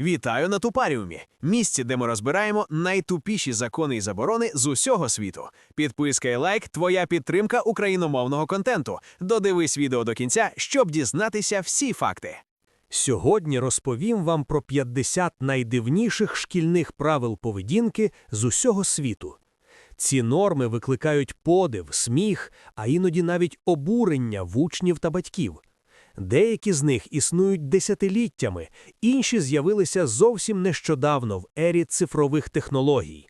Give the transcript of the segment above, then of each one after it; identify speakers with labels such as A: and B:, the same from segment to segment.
A: Вітаю на Тупаріумі, місці, де ми розбираємо найтупіші закони і заборони з усього світу. Підписка і лайк твоя підтримка україномовного контенту. Додивись відео до кінця, щоб дізнатися всі факти.
B: Сьогодні розповім вам про 50 найдивніших шкільних правил поведінки з усього світу. Ці норми викликають подив, сміх, а іноді навіть обурення в учнів та батьків. Деякі з них існують десятиліттями, інші з'явилися зовсім нещодавно в ері цифрових технологій.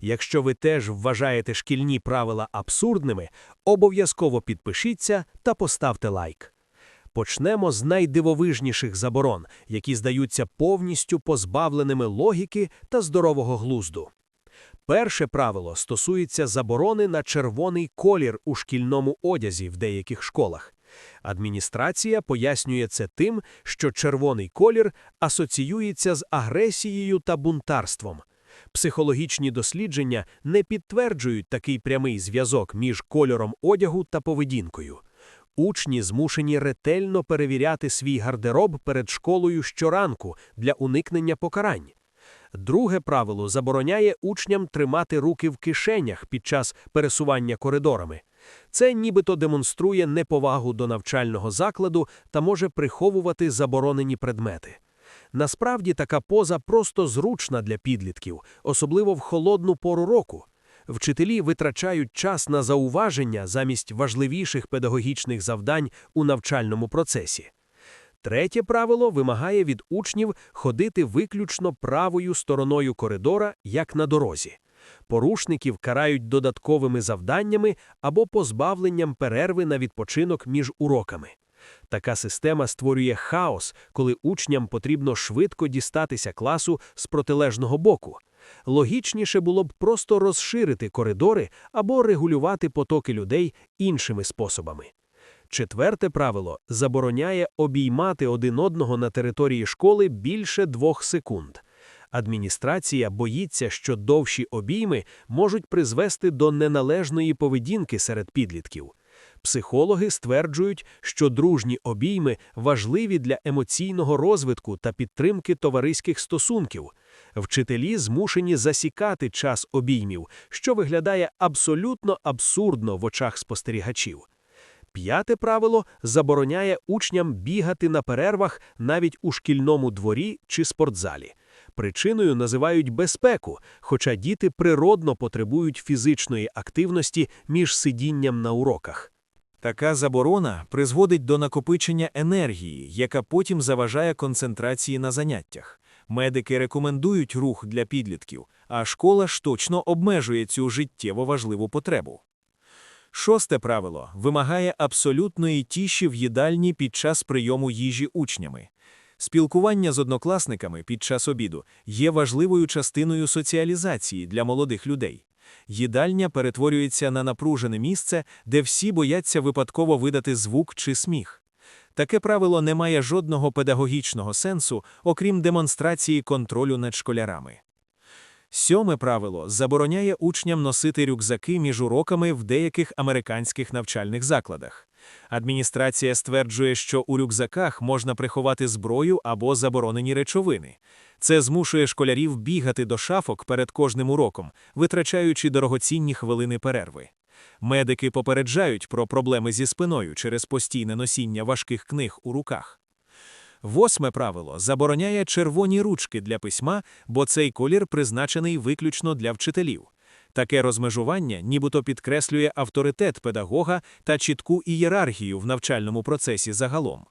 B: Якщо ви теж вважаєте шкільні правила абсурдними, обов'язково підпишіться та поставте лайк. Почнемо з найдивовижніших заборон, які здаються повністю позбавленими логіки та здорового глузду. Перше правило стосується заборони на червоний колір у шкільному одязі в деяких школах. Адміністрація пояснює це тим, що червоний колір асоціюється з агресією та бунтарством. Психологічні дослідження не підтверджують такий прямий зв'язок між кольором одягу та поведінкою. Учні змушені ретельно перевіряти свій гардероб перед школою щоранку для уникнення покарань. Друге правило забороняє учням тримати руки в кишенях під час пересування коридорами. Це нібито демонструє неповагу до навчального закладу та може приховувати заборонені предмети. Насправді така поза просто зручна для підлітків, особливо в холодну пору року. Вчителі витрачають час на зауваження замість важливіших педагогічних завдань у навчальному процесі. Третє правило вимагає від учнів ходити виключно правою стороною коридора, як на дорозі. Порушників карають додатковими завданнями або позбавленням перерви на відпочинок між уроками. Така система створює хаос, коли учням потрібно швидко дістатися класу з протилежного боку. Логічніше було б просто розширити коридори або регулювати потоки людей іншими способами. Четверте правило забороняє обіймати один одного на території школи більше двох секунд. Адміністрація боїться, що довші обійми можуть призвести до неналежної поведінки серед підлітків. Психологи стверджують, що дружні обійми важливі для емоційного розвитку та підтримки товариських стосунків. Вчителі змушені засікати час обіймів, що виглядає абсолютно абсурдно в очах спостерігачів. П'яте правило забороняє учням бігати на перервах навіть у шкільному дворі чи спортзалі. Причиною називають безпеку, хоча діти природно потребують фізичної активності між сидінням на уроках.
C: Така заборона призводить до накопичення енергії, яка потім заважає концентрації на заняттях. Медики рекомендують рух для підлітків, а школа ж точно обмежує цю життєво важливу потребу. Шосте правило вимагає абсолютної тіші в їдальні під час прийому їжі учнями. Спілкування з однокласниками під час обіду є важливою частиною соціалізації для молодих людей. Їдальня перетворюється на напружене місце, де всі бояться випадково видати звук чи сміх. Таке правило не має жодного педагогічного сенсу, окрім демонстрації контролю над школярами. Сьоме правило забороняє учням носити рюкзаки між уроками в деяких американських навчальних закладах. Адміністрація стверджує, що у рюкзаках можна приховати зброю або заборонені речовини. Це змушує школярів бігати до шафок перед кожним уроком, витрачаючи дорогоцінні хвилини перерви. Медики попереджають про проблеми зі спиною через постійне носіння важких книг у руках. Восьме правило забороняє червоні ручки для письма, бо цей колір призначений виключно для вчителів. Таке розмежування нібито підкреслює авторитет педагога та чітку ієрархію в навчальному процесі загалом.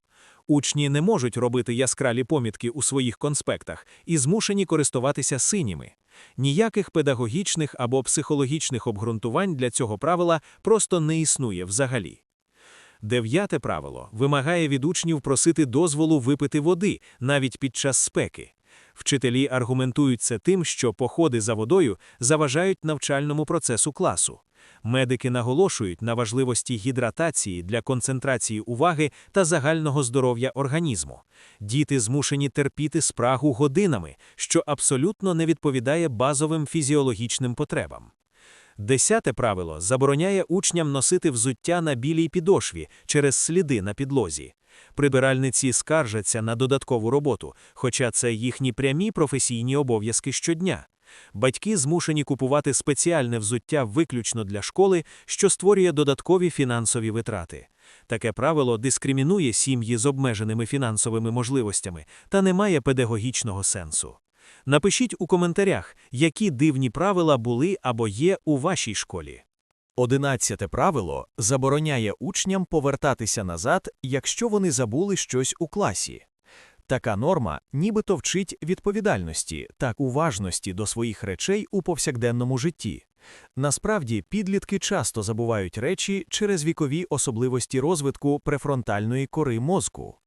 C: Учні не можуть робити яскраві помітки у своїх конспектах і змушені користуватися синіми. Ніяких педагогічних або психологічних обґрунтувань для цього правила просто не існує взагалі. Дев'яте правило вимагає від учнів просити дозволу випити води навіть під час спеки. Вчителі аргументують це тим, що походи за водою заважають навчальному процесу класу. Медики наголошують на важливості гідратації для концентрації уваги та загального здоров'я організму. Діти змушені терпіти спрагу годинами, що абсолютно не відповідає базовим фізіологічним потребам. Десяте правило забороняє учням носити взуття на білій підошві через сліди на підлозі. Прибиральниці скаржаться на додаткову роботу, хоча це їхні прямі професійні обов'язки щодня. Батьки змушені купувати спеціальне взуття виключно для школи, що створює додаткові фінансові витрати. Таке правило дискримінує сім'ї з обмеженими фінансовими можливостями та не має педагогічного сенсу. Напишіть у коментарях, які дивні правила були або є у вашій школі.
D: Одинадцяте правило забороняє учням повертатися назад, якщо вони забули щось у класі. Така норма нібито вчить відповідальності та уважності до своїх речей у повсякденному житті. Насправді, підлітки часто забувають речі через вікові особливості розвитку префронтальної кори мозку.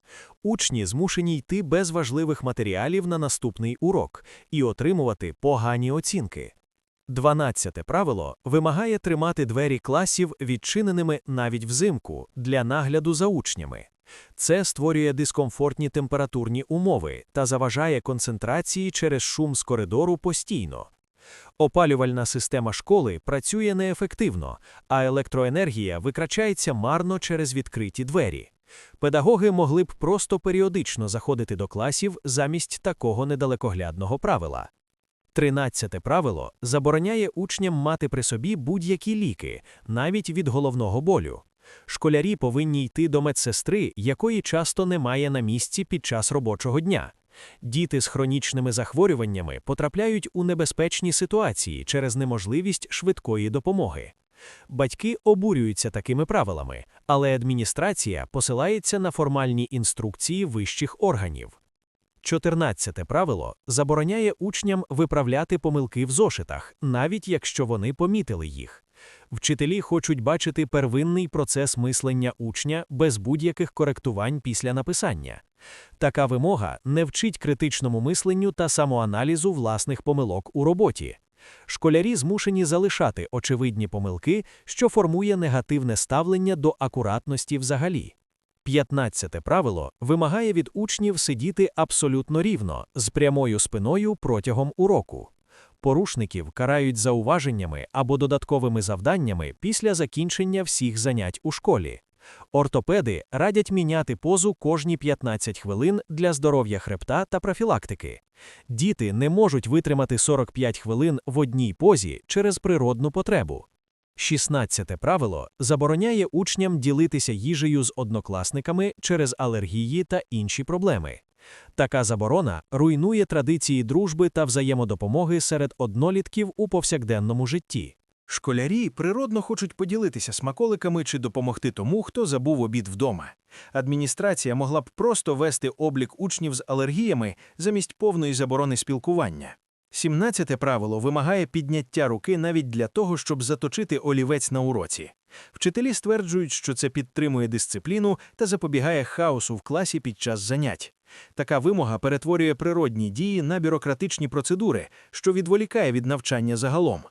D: Учні змушені йти без важливих матеріалів на наступний урок і отримувати погані оцінки. Дванадцяте правило вимагає тримати двері класів відчиненими навіть взимку для нагляду за учнями. Це створює дискомфортні температурні умови та заважає концентрації через шум з коридору постійно. Опалювальна система школи працює неефективно, а електроенергія викрачається марно через відкриті двері. Педагоги могли б просто періодично заходити до класів замість такого недалекоглядного правила. Тринадцяте правило забороняє учням мати при собі будь-які ліки, навіть від головного болю. Школярі повинні йти до медсестри, якої часто немає на місці під час робочого дня. Діти з хронічними захворюваннями потрапляють у небезпечні ситуації через неможливість швидкої допомоги. Батьки обурюються такими правилами, але адміністрація посилається на формальні інструкції вищих органів. Чотирнадцяте правило забороняє учням виправляти помилки в зошитах, навіть якщо вони помітили їх. Вчителі хочуть бачити первинний процес мислення учня без будь-яких коректувань після написання. Така вимога не вчить критичному мисленню та самоаналізу власних помилок у роботі. Школярі змушені залишати очевидні помилки, що формує негативне ставлення до акуратності взагалі. П'ятнадцяте правило вимагає від учнів сидіти абсолютно рівно, з прямою спиною протягом уроку. Порушників карають зауваженнями або додатковими завданнями після закінчення всіх занять у школі. Ортопеди радять міняти позу кожні 15 хвилин для здоров'я хребта та профілактики. Діти не можуть витримати 45 хвилин в одній позі через природну потребу. 16 правило забороняє учням ділитися їжею з однокласниками через алергії та інші проблеми. Така заборона руйнує традиції дружби та взаємодопомоги серед однолітків у повсякденному житті.
A: Школярі природно хочуть поділитися смаколиками чи допомогти тому, хто забув обід вдома. Адміністрація могла б просто вести облік учнів з алергіями замість повної заборони спілкування. Сімнадцяте правило вимагає підняття руки навіть для того, щоб заточити олівець на уроці. Вчителі стверджують, що це підтримує дисципліну та запобігає хаосу в класі під час занять. Така вимога перетворює природні дії на бюрократичні процедури, що відволікає від навчання загалом.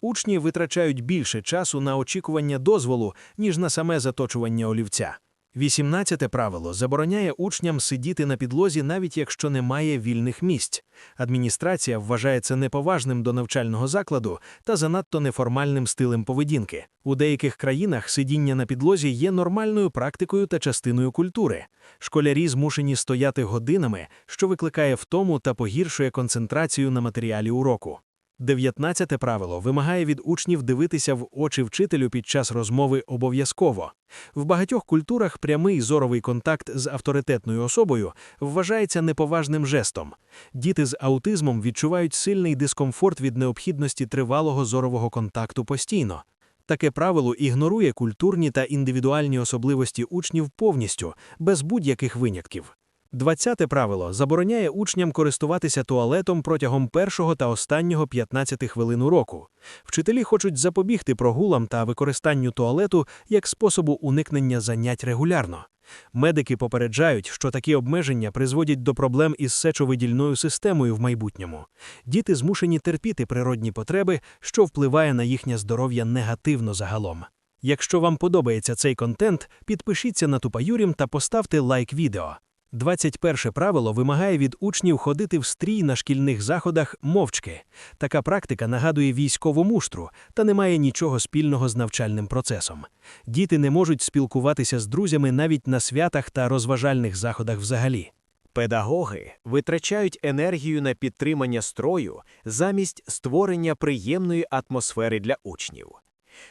A: Учні витрачають більше часу на очікування дозволу, ніж на саме заточування олівця. 18 правило забороняє учням сидіти на підлозі, навіть якщо немає вільних місць. Адміністрація вважає це неповажним до навчального закладу та занадто неформальним стилем поведінки. У деяких країнах сидіння на підлозі є нормальною практикою та частиною культури. Школярі змушені стояти годинами, що викликає втому та погіршує концентрацію на матеріалі уроку. Дев'ятнадцяте правило вимагає від учнів дивитися в очі вчителю під час розмови обов'язково. В багатьох культурах прямий зоровий контакт з авторитетною особою вважається неповажним жестом. Діти з аутизмом відчувають сильний дискомфорт від необхідності тривалого зорового контакту постійно. Таке правило ігнорує культурні та індивідуальні особливості учнів повністю, без будь-яких винятків. Двадцяте правило забороняє учням користуватися туалетом протягом першого та останнього 15 хвилин уроку. Вчителі хочуть запобігти прогулам та використанню туалету як способу уникнення занять регулярно. Медики попереджають, що такі обмеження призводять до проблем із сечовидільною системою в майбутньому. Діти змушені терпіти природні потреби, що впливає на їхнє здоров'я негативно загалом. Якщо вам подобається цей контент, підпишіться на Тупаюрім та поставте лайк відео.
B: 21 правило вимагає від учнів ходити в стрій на шкільних заходах мовчки. Така практика нагадує військову муштру та не має нічого спільного з навчальним процесом. Діти не можуть спілкуватися з друзями навіть на святах та розважальних заходах взагалі.
D: Педагоги витрачають енергію на підтримання строю замість створення приємної атмосфери для учнів.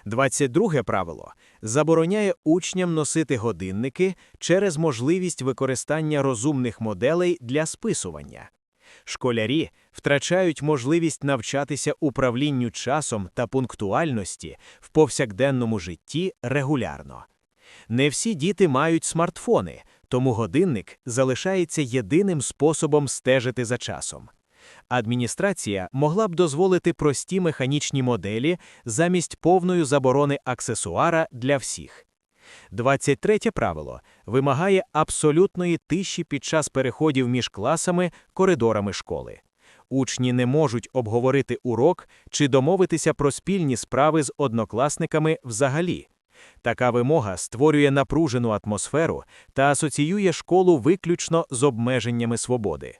D: 22 правило забороняє учням носити годинники через можливість використання розумних моделей для списування. Школярі втрачають можливість навчатися управлінню часом та пунктуальності в повсякденному житті регулярно. Не всі діти мають смартфони, тому годинник залишається єдиним способом стежити за часом. Адміністрація могла б дозволити прості механічні моделі замість повної заборони аксесуара для всіх. 23 правило вимагає абсолютної тиші під час переходів між класами, коридорами школи. Учні не можуть обговорити урок чи домовитися про спільні справи з однокласниками взагалі. Така вимога створює напружену атмосферу та асоціює школу виключно з обмеженнями свободи.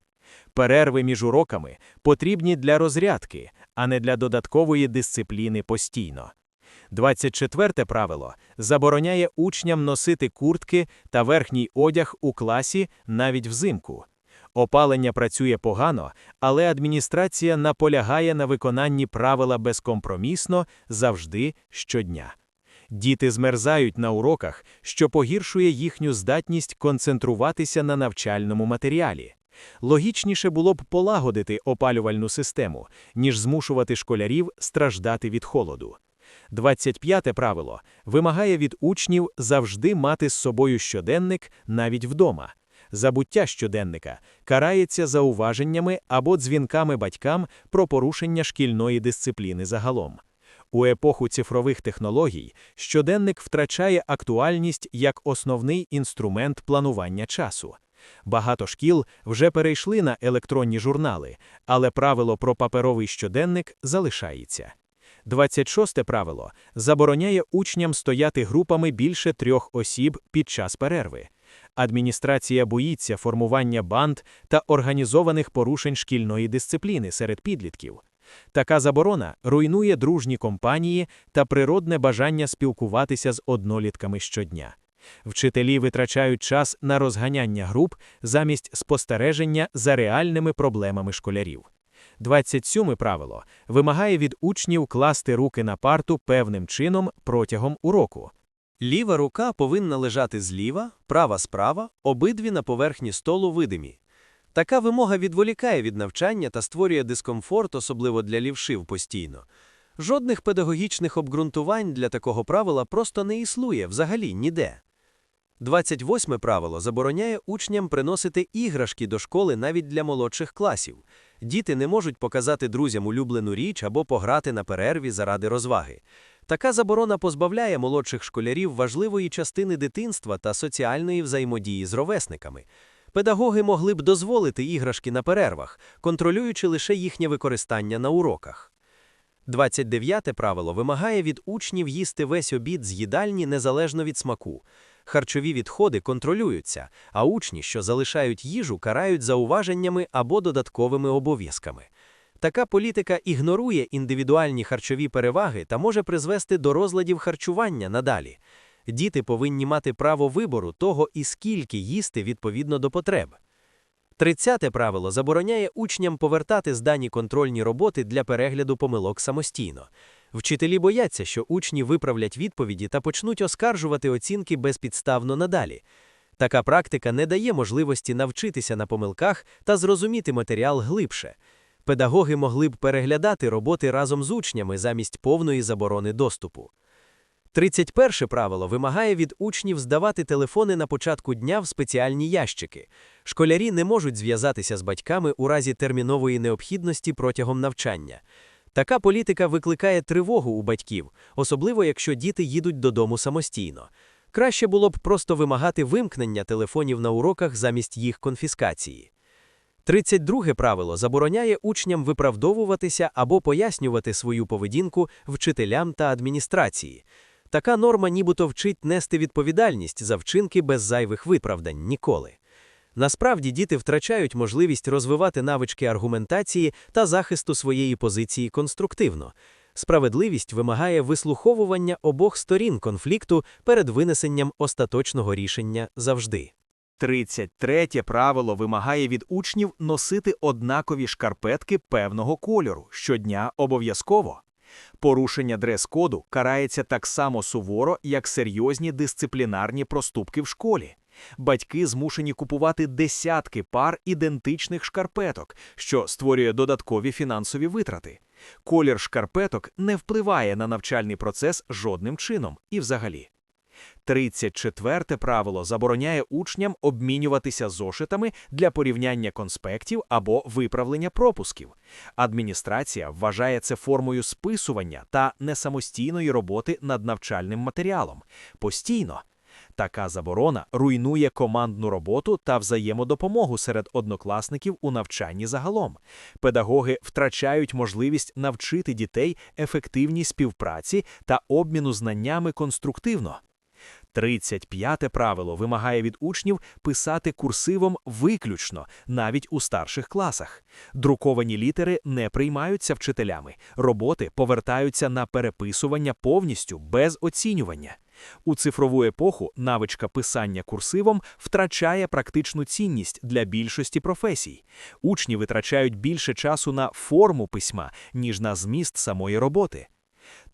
D: Перерви між уроками потрібні для розрядки, а не для додаткової дисципліни постійно. 24 правило забороняє учням носити куртки та верхній одяг у класі навіть взимку. Опалення працює погано, але адміністрація наполягає на виконанні правила безкомпромісно завжди щодня. Діти змерзають на уроках, що погіршує їхню здатність концентруватися на навчальному матеріалі. Логічніше було б полагодити опалювальну систему, ніж змушувати школярів страждати від холоду. 25 правило вимагає від учнів завжди мати з собою щоденник навіть вдома. Забуття щоденника карається зауваженнями або дзвінками батькам про порушення шкільної дисципліни загалом. У епоху цифрових технологій щоденник втрачає актуальність як основний інструмент планування часу. Багато шкіл вже перейшли на електронні журнали, але правило про паперовий щоденник залишається. 26 правило забороняє учням стояти групами більше трьох осіб під час перерви. Адміністрація боїться формування банд та організованих порушень шкільної дисципліни серед підлітків. Така заборона руйнує дружні компанії та природне бажання спілкуватися з однолітками щодня. Вчителі витрачають час на розганяння груп замість спостереження за реальними проблемами школярів. 27 правило вимагає від учнів класти руки на парту певним чином протягом уроку.
E: Ліва рука повинна лежати зліва, права справа, обидві на поверхні столу видимі. Така вимога відволікає від навчання та створює дискомфорт, особливо для лівшив постійно. Жодних педагогічних обґрунтувань для такого правила просто не існує взагалі ніде. 28 правило забороняє учням приносити іграшки до школи навіть для молодших класів. Діти не можуть показати друзям улюблену річ або пограти на перерві заради розваги. Така заборона позбавляє молодших школярів важливої частини дитинства та соціальної взаємодії з ровесниками. Педагоги могли б дозволити іграшки на перервах, контролюючи лише їхнє використання на уроках. 29 правило вимагає від учнів їсти весь обід з їдальні незалежно від смаку. Харчові відходи контролюються, а учні, що залишають їжу, карають зауваженнями або додатковими обов'язками. Така політика ігнорує індивідуальні харчові переваги та може призвести до розладів харчування надалі. Діти повинні мати право вибору того і скільки їсти відповідно до потреб. Тридцяте правило забороняє учням повертати здані контрольні роботи для перегляду помилок самостійно. Вчителі бояться, що учні виправлять відповіді та почнуть оскаржувати оцінки безпідставно надалі. Така практика не дає можливості навчитися на помилках та зрозуміти матеріал глибше. Педагоги могли б переглядати роботи разом з учнями замість повної заборони доступу. 31 правило вимагає від учнів здавати телефони на початку дня в спеціальні ящики. Школярі не можуть зв'язатися з батьками у разі термінової необхідності протягом навчання. Така політика викликає тривогу у батьків, особливо якщо діти їдуть додому самостійно. Краще було б просто вимагати вимкнення телефонів на уроках замість їх конфіскації. 32 правило забороняє учням виправдовуватися або пояснювати свою поведінку вчителям та адміністрації. Така норма нібито вчить нести відповідальність за вчинки без зайвих виправдань ніколи. Насправді діти втрачають можливість розвивати навички аргументації та захисту своєї позиції конструктивно. Справедливість вимагає вислуховування обох сторін конфлікту перед винесенням остаточного рішення завжди.
D: 33 правило вимагає від учнів носити однакові шкарпетки певного кольору щодня обов'язково. Порушення дрес-коду карається так само суворо, як серйозні дисциплінарні проступки в школі. Батьки змушені купувати десятки пар ідентичних шкарпеток, що створює додаткові фінансові витрати. Колір шкарпеток не впливає на навчальний процес жодним чином і взагалі. 34 правило забороняє учням обмінюватися зошитами для порівняння конспектів або виправлення пропусків. Адміністрація вважає це формою списування та несамостійної роботи над навчальним матеріалом. Постійно. Така заборона руйнує командну роботу та взаємодопомогу серед однокласників у навчанні загалом. Педагоги втрачають можливість навчити дітей ефективній співпраці та обміну знаннями конструктивно. 35 правило вимагає від учнів писати курсивом виключно, навіть у старших класах. Друковані літери не приймаються вчителями, роботи повертаються на переписування повністю без оцінювання. У цифрову епоху навичка писання курсивом втрачає практичну цінність для більшості професій. Учні витрачають більше часу на форму письма, ніж на зміст самої роботи.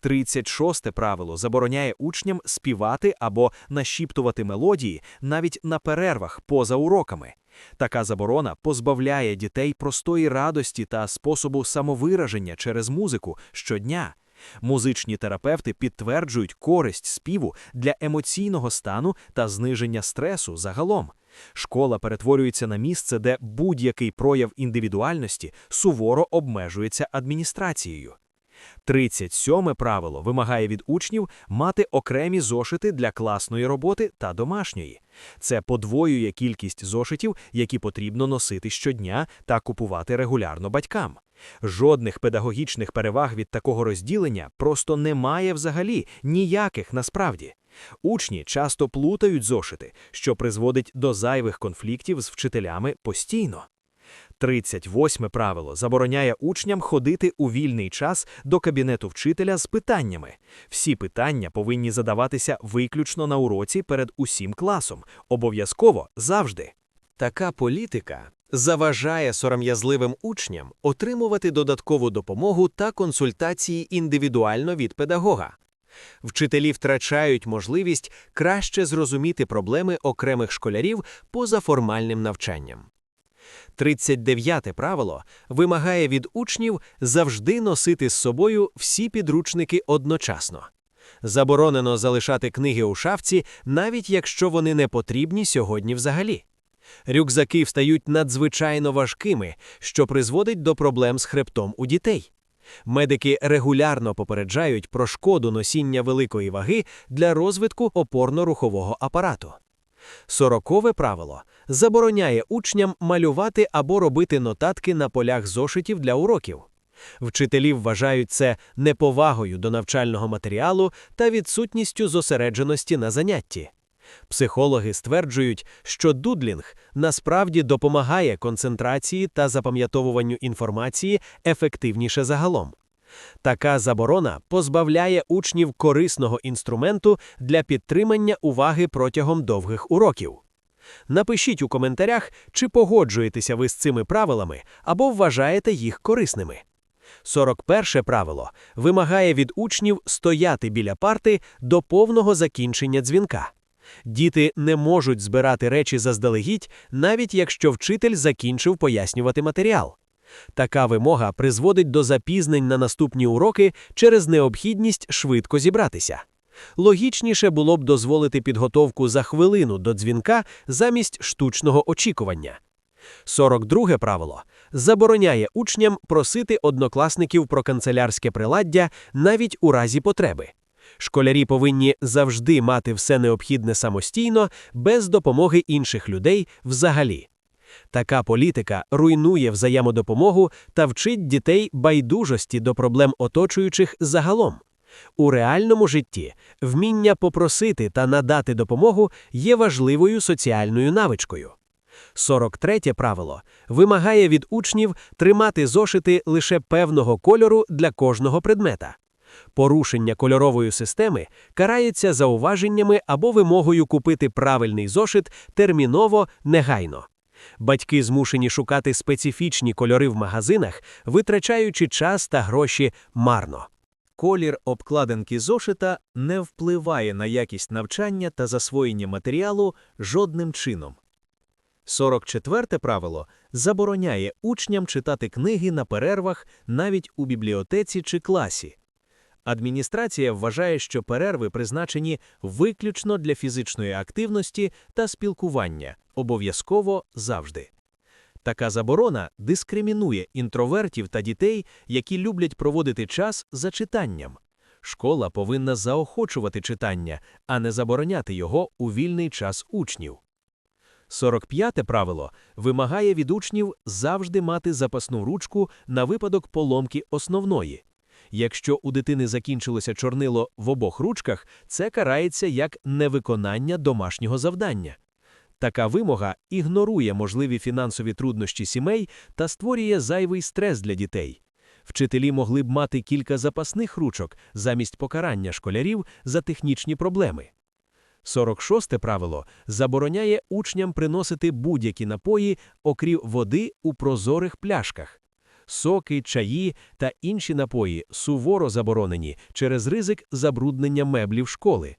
D: 36 правило забороняє учням співати або нашіптувати мелодії навіть на перервах поза уроками. Така заборона позбавляє дітей простої радості та способу самовираження через музику щодня. Музичні терапевти підтверджують користь співу для емоційного стану та зниження стресу загалом. Школа перетворюється на місце, де будь-який прояв індивідуальності суворо обмежується адміністрацією. 37 правило вимагає від учнів мати окремі зошити для класної роботи та домашньої. Це подвоює кількість зошитів, які потрібно носити щодня та купувати регулярно батькам. Жодних педагогічних переваг від такого розділення просто немає взагалі ніяких насправді. Учні часто плутають зошити, що призводить до зайвих конфліктів з вчителями постійно. 38 правило забороняє учням ходити у вільний час до кабінету вчителя з питаннями. Всі питання повинні задаватися виключно на уроці перед усім класом, обов'язково завжди.
E: Така політика заважає сором'язливим учням отримувати додаткову допомогу та консультації індивідуально від педагога. Вчителі втрачають можливість краще зрозуміти проблеми окремих школярів поза формальним навчанням. 39 правило вимагає від учнів завжди носити з собою всі підручники одночасно. Заборонено залишати книги у шафці, навіть якщо вони не потрібні сьогодні взагалі. Рюкзаки встають надзвичайно важкими, що призводить до проблем з хребтом у дітей. Медики регулярно попереджають про шкоду носіння великої ваги для розвитку опорно-рухового апарату. Сорокове правило забороняє учням малювати або робити нотатки на полях зошитів для уроків. Вчителі вважають це неповагою до навчального матеріалу та відсутністю зосередженості на занятті. Психологи стверджують, що дудлінг насправді допомагає концентрації та запам'ятовуванню інформації ефективніше загалом. Така заборона позбавляє учнів корисного інструменту для підтримання уваги протягом довгих уроків. Напишіть у коментарях, чи погоджуєтеся ви з цими правилами або вважаєте їх корисними. 41 правило вимагає від учнів стояти біля парти до повного закінчення дзвінка. Діти не можуть збирати речі заздалегідь, навіть якщо вчитель закінчив пояснювати матеріал. Така вимога призводить до запізнень на наступні уроки через необхідність швидко зібратися. Логічніше було б дозволити підготовку за хвилину до дзвінка замість штучного очікування. 42 правило забороняє учням просити однокласників про канцелярське приладдя навіть у разі потреби. Школярі повинні завжди мати все необхідне самостійно, без допомоги інших людей взагалі. Така політика руйнує взаємодопомогу та вчить дітей байдужості до проблем оточуючих загалом. У реальному житті вміння попросити та надати допомогу є важливою соціальною навичкою.
B: 43 правило вимагає від учнів тримати зошити лише певного кольору для кожного предмета. Порушення кольорової системи карається зауваженнями або вимогою купити правильний зошит терміново негайно. Батьки змушені шукати специфічні кольори в магазинах, витрачаючи час та гроші марно.
D: Колір обкладинки зошита не впливає на якість навчання та засвоєння матеріалу жодним чином. 44 правило забороняє учням читати книги на перервах навіть у бібліотеці чи класі. Адміністрація вважає, що перерви призначені виключно для фізичної активності та спілкування, обов'язково завжди. Така заборона дискримінує інтровертів та дітей, які люблять проводити час за читанням. Школа повинна заохочувати читання, а не забороняти його у вільний час учнів. 45 правило вимагає від учнів завжди мати запасну ручку на випадок поломки основної. Якщо у дитини закінчилося чорнило в обох ручках, це карається як невиконання домашнього завдання. Така вимога ігнорує можливі фінансові труднощі сімей та створює зайвий стрес для дітей. Вчителі могли б мати кілька запасних ручок замість покарання школярів за технічні проблеми. 46 правило забороняє учням приносити будь-які напої, окрім води у прозорих пляшках. Соки, чаї та інші напої суворо заборонені через ризик забруднення меблів школи.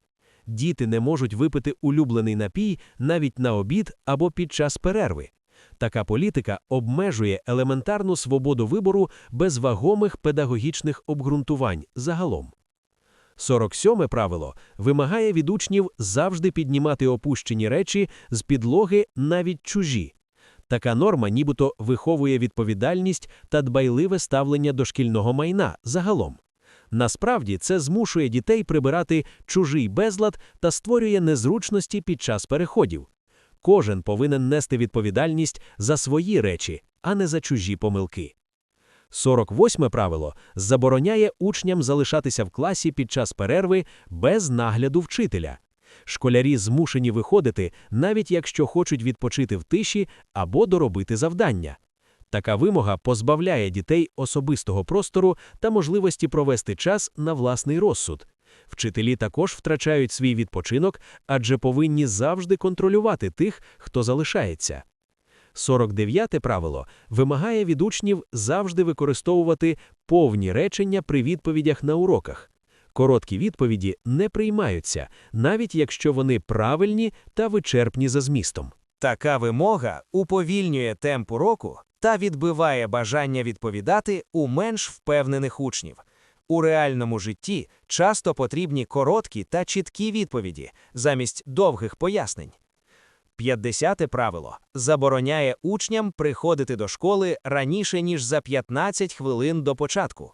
D: Діти не можуть випити улюблений напій навіть на обід або під час перерви. Така політика обмежує елементарну свободу вибору без вагомих педагогічних обґрунтувань загалом. 47 правило вимагає від учнів завжди піднімати опущені речі з підлоги навіть чужі. Така норма нібито виховує відповідальність та дбайливе ставлення до шкільного майна загалом. Насправді це змушує дітей прибирати чужий безлад та створює незручності під час переходів. Кожен повинен нести відповідальність за свої речі, а не за чужі помилки. 48 правило забороняє учням залишатися в класі під час перерви без нагляду вчителя. Школярі змушені виходити, навіть якщо хочуть відпочити в тиші або доробити завдання. Така вимога позбавляє дітей особистого простору та можливості провести час на власний розсуд. Вчителі також втрачають свій відпочинок, адже повинні завжди контролювати тих, хто залишається. 49 правило вимагає від учнів завжди використовувати повні речення при відповідях на уроках. Короткі відповіді не приймаються, навіть якщо вони правильні та вичерпні за змістом.
C: Така вимога уповільнює темп уроку та відбиває бажання відповідати у менш впевнених учнів. У реальному житті часто потрібні короткі та чіткі відповіді замість довгих пояснень. 50 правило забороняє учням приходити до школи раніше, ніж за 15 хвилин до початку.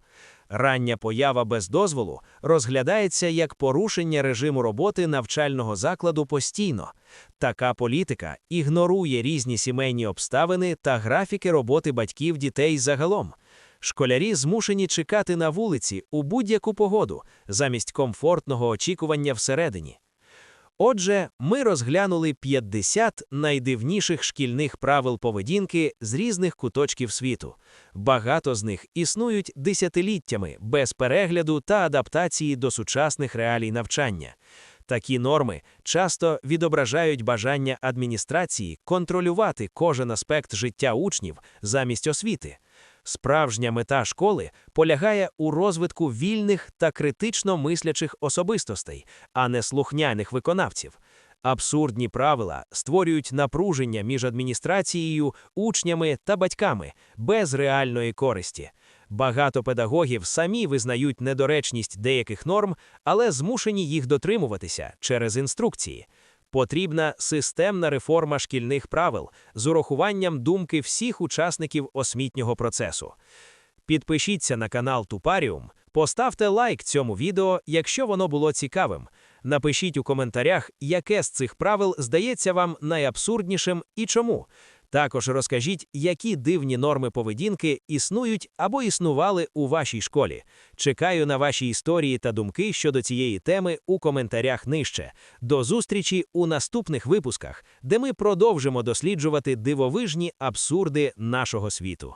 C: Рання поява без дозволу розглядається як порушення режиму роботи навчального закладу постійно. Така політика ігнорує різні сімейні обставини та графіки роботи батьків дітей загалом. Школярі змушені чекати на вулиці у будь-яку погоду замість комфортного очікування всередині. Отже, ми розглянули 50 найдивніших шкільних правил поведінки з різних куточків світу. Багато з них існують десятиліттями без перегляду та адаптації до сучасних реалій навчання. Такі норми часто відображають бажання адміністрації контролювати кожен аспект життя учнів замість освіти. Справжня мета школи полягає у розвитку вільних та критично мислячих особистостей, а не слухняних виконавців. Абсурдні правила створюють напруження між адміністрацією, учнями та батьками без реальної користі. Багато педагогів самі визнають недоречність деяких норм, але змушені їх дотримуватися через інструкції. Потрібна системна реформа шкільних правил з урахуванням думки всіх учасників освітнього процесу. Підпишіться на канал Тупаріум, поставте лайк цьому відео, якщо воно було цікавим. Напишіть у коментарях, яке з цих правил здається вам найабсурднішим і чому.
E: Також розкажіть, які дивні норми поведінки існують або існували у вашій школі. Чекаю на ваші історії та думки щодо цієї теми у коментарях нижче. До зустрічі у наступних випусках, де ми продовжимо досліджувати дивовижні абсурди нашого світу.